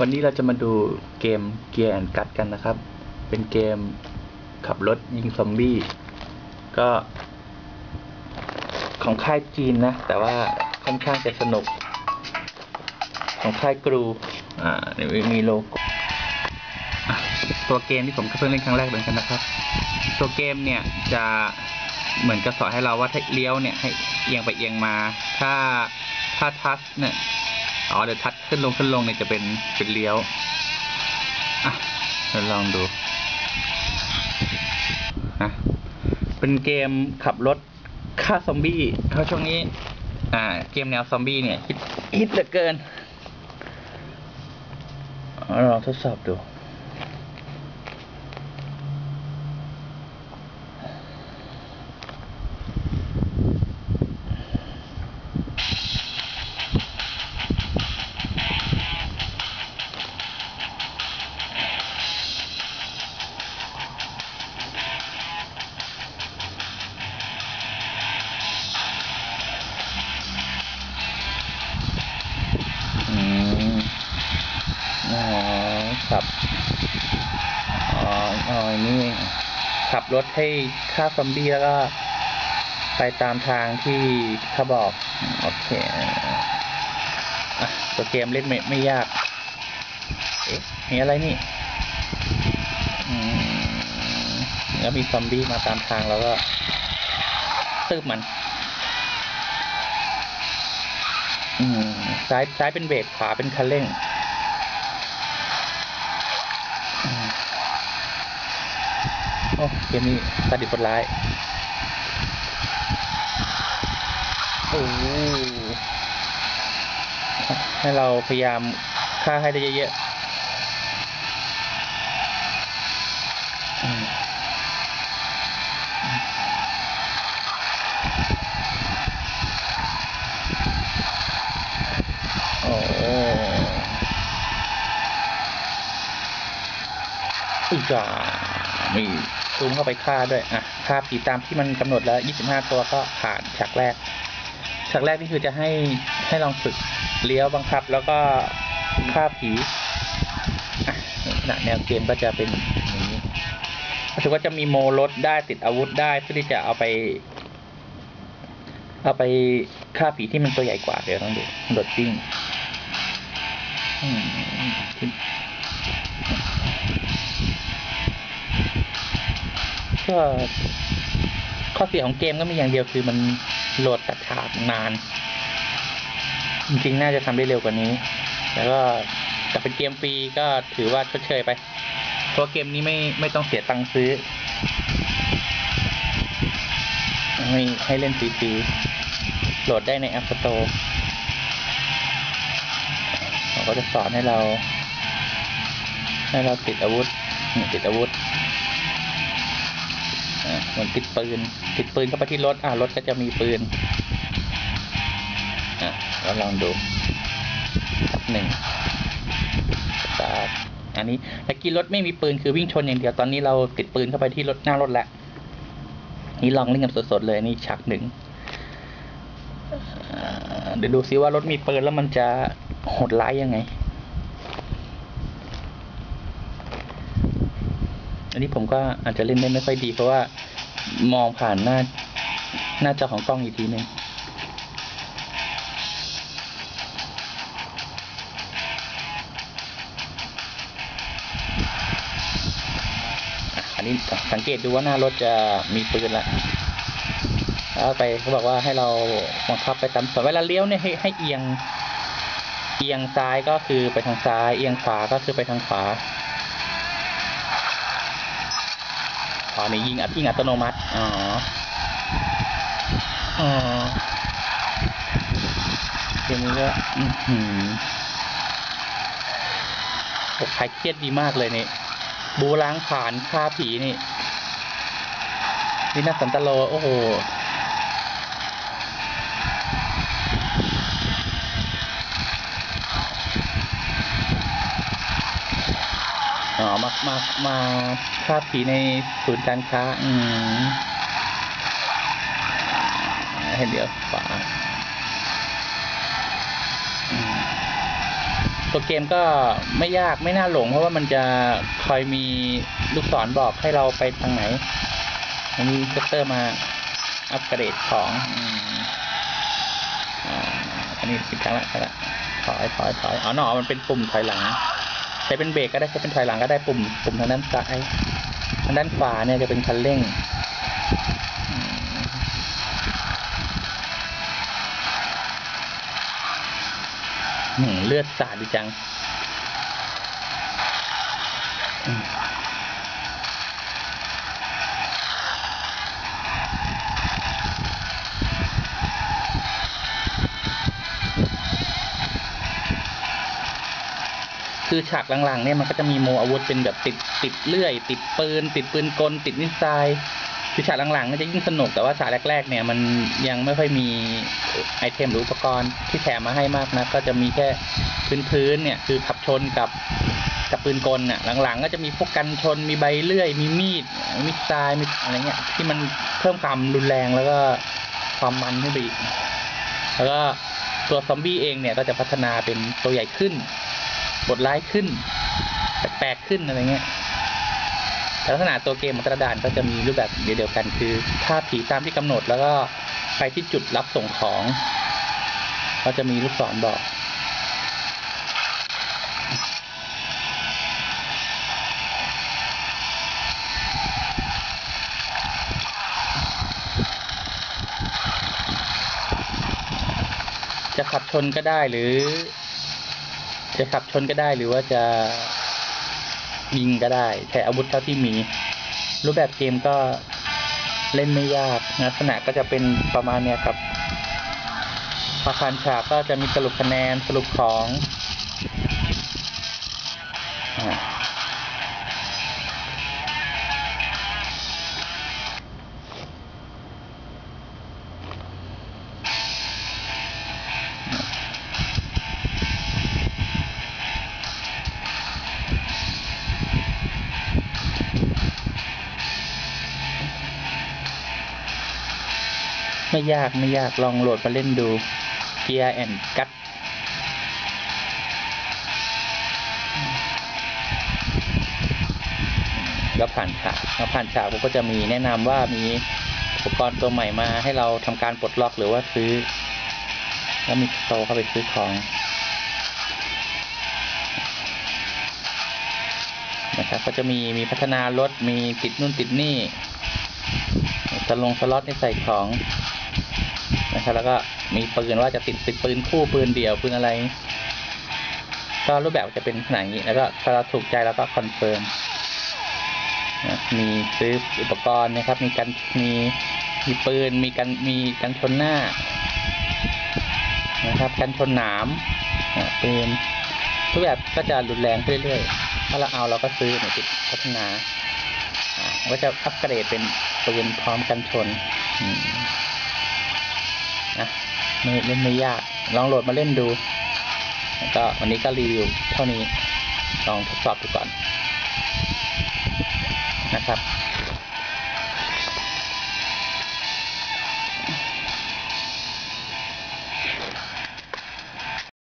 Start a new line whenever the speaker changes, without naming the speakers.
วันนี้เราจะมาดูเกม Gear and Gun กันนะครับ เป็นเกมขับรถยิงซอมบี้ ก็ ของค่ายจีนนะ แต่ว่าค่อนข้างจะสนุก ของค่ายกรู อ่ามีโลโก้ตัวเกมที่ผมก็เพิ่งเล่นครั้งแรกเหมือนกันนะครับ ตัวเกมเนี่ยจะเหมือนกับสอนให้เราว่าถ้าเลี้ยวเนี่ยให้เอียงไปเอียงมา ถ้าถ้าทัชเนี่ย อ๋อเดี๋ยวทัดขึ้นลงขึ้นลงเนี่ยจะเป็นเป็นเลี้ยวอะเราลองดูนะเป็นเกมขับรถฆ่าซอมบี้เพราะช่วงนี้ อ่า เกมแนวซอมบี้เนี่ยฮิตฮิตเหลือเกินเราลองทดสอบดู ขับอ๋ออ๋อนี่ขับรถให้ฆ่าซอมบี้แล้วก็ ไปตามทางที่เขาบอก โอเคอะตัวเกมเล่นไม่ไม่ยาก เอ๊ะมีอะไรนี่แล้วมีซอมบี้มาตามทางแล้วก็ตืบมัน อืมซ้ายซ้ายเป็นเบรกขวาเป็นคันเร่ง โอ้เกมนี้สดิบคนร้าย โอ้ให้เราพยายามฆ่าให้ได้เยอะๆ โอ้อุยจ่ามี ซูมเข้าไปฆ่าด้วยอะฆ่าผีตามที่มันกำหนดแล้ว 25 ตัวก็ผ่านฉากแรกฉากแรกนี่คือจะให้ให้ลองฝึกเลี้ยวบังคับ แล้วก็ฆ่าผีอะลักษณะแนวเกมก็จะเป็นอย่างนี้รู้สึกว่าจะมีโมรถได้ติดอาวุธได้เพื่อที่จะเอาไป เอาไปฆ่าผีที่มันตัวใหญ่กว่าเดี๋ยวต้องดูโดดจิ้ง ก็ข้อเสียของเกมก็มีอย่างเดียวคือมันโหลดตัดฉากนาน จริงๆ น่าจะทำได้เร็วกว่านี้ แล้วก็แต่เป็นเกมฟรีก็ถือว่าชดเชยไป เพราะเกมนี้ไม่ไม่ต้องเสียตังค์ซื้อให้ให้เล่นฟรีๆโหลดได้ใน App Store เขาก็จะสอนให้เรา ให้เราติดอาวุธ ติดอาวุธ เหมือนติดปืน ติดปืนเข้าไปที่รถอ่ารถก็จะมีปืนอะเราลองดูหนึ่งสตาร์ทอันนี้ตะกี้รถไม่มีปืนคือวิ่งชนอย่างเดียวตอนนี้เราติดปืนเข้าไปที่รถหน้ารถแล้วนี่ลองเล่นกันสดๆเลยนี่ฉากหนึ่งเดี๋ยวดูซิว่ารถมีปืนแล้วมันจะโหดร้ายยังไง อันนี้ผมก็อาจจะเล่นได้ไม่ค่อยดี เพราะว่ามองผ่านหน้าหน้าจอของกล้องอีกทีหนึ่งอันนี้สังเกตดูว่าหน้ารถจะมีปืนละแล้วไปเขาบอกว่าให้เราบังคับไปตามส่วนเวลาเลี้ยวเนี่ยให้ให้เอียง เอียงซ้ายก็คือไปทางซ้าย เอียงขวาก็คือไปทางขวา อ๋อนี่ยิงอัดยิงอัตโนมัติ อ๋อ อ๋อเกมนี้ก็อือหือโอ้ใครเครียดดีมากเลยนี่บูล้างผ่านฆ่าผีนี่นี่นาสันตโล โอ้โห อ๋อมามามาฆ่าผีในศูนย์การค้า อืมให้เดี๋ยวขวาตัวเกมก็ไม่ยากไม่น่าหลง เพราะว่ามันจะคอยมีลูกศรบอกให้เราไปทางไหนอันนี้เซตเตอร์มาอัปเกรดของอืมอ่าอันนี้ปิดครั้งละครั้งละถอยถอยถอยอ๋อหนอมันเป็นปุ่มถอยหลัง ใช้เป็นเบรกก็ได้ใช้เป็นถอยหลังก็ได้ปุ่มปุ่มทางด้านซ้ายทางด้านขวาเนี่ยจะเป็นคันเร่งเลือดสาดดีจัง คือฉากหลังๆเนี่ยมันก็จะมีโมอาวุธเป็นแบบติดติดเลื่อย ติดปืน ติดปืนกล ติดนิสไซคือฉากหลังๆก็จะยิ่งสนุกแต่ว่าฉากแรก ๆ เนี่ยมันยังไม่ค่อยมีไอเทมหรืออุปกรณ์ที่แถมมาให้มากนะก็จะมีแค่พื้นๆเนี่ยคือขับชนกับกับปืนกลน่ะหลังๆ ก็จะมีพวกกันชนมีใบเลื่อย มีมีดมีทรายมีอะไรเงี้ยที่มันเพิ่มความรุนแรงแล้วก็ความมันขึ้นไปอีกแล้วก็ตัวซอมบี้เองเนี่ยก็จะพัฒนาเป็นตัวใหญ่ขึ้น บทร้ายขึ้น แปลกๆขึ้นอะไรเงี้ยลักษณะตัวเกมของกระดานก็จะมีรูปแบบเดียวกันคือฆ่าผีตามที่กำหนดแล้วก็ไปที่จุดรับส่งของ ก็จะมีลูกศรบอกจะขับชนก็ได้หรือ จะขับชนก็ได้หรือว่าจะยิงก็ได้ใช้อาวุธเท่าที่มี รูปแบบเกมก็เล่นไม่ยากลักษณะก็จะเป็นประมาณเนี้ยครับพอผ่านฉากก็จะมีสรุปคะแนนสรุปของอ่า ไม่ยากไม่ยากลองโหลดมาเล่นดู Gear and Gut แล้วผ่านฉากแล้วผ่านฉากผมก็จะมีแนะนำว่ามีอุปกรณ์ตัวใหม่มาให้เราทำการปลดล็อกหรือว่าซื้อ แล้วมีโตเข้าไปซื้อของนะครับก็จะมีมีพัฒนารถมีติดนู่นติดนี่จะลงสล็อตให้ใส่ของ นะครับแล้วก็มีปืนว่าจะติดติดปืนคู่ปืนเดี่ยวปืนอะไร ก็รูปแบบจะเป็นขนาดนี้แล้วก็ถ้าเราถูกใจแล้วก็คอนเฟิร์มมีซื้ออุปกรณ์นะครับ มีกันมีมีปืนมีกันมีกันชนหน้า นะครับ กันชนหนามปืนรูปแบบก็จะรุนแรงเรื่อยๆถ้าเราเอาเราก็ซื้อเนี่ยติดพัฒนาอ่าก็จะอัปเกรดเป็นปืนพร้อมกันชน ไม่เล่นไม่ยาก ลองโหลดมาเล่นดูแล้วก็วันนี้ก็รีวิวเท่านี้ ลองทดสอบดูก่อนนะครับ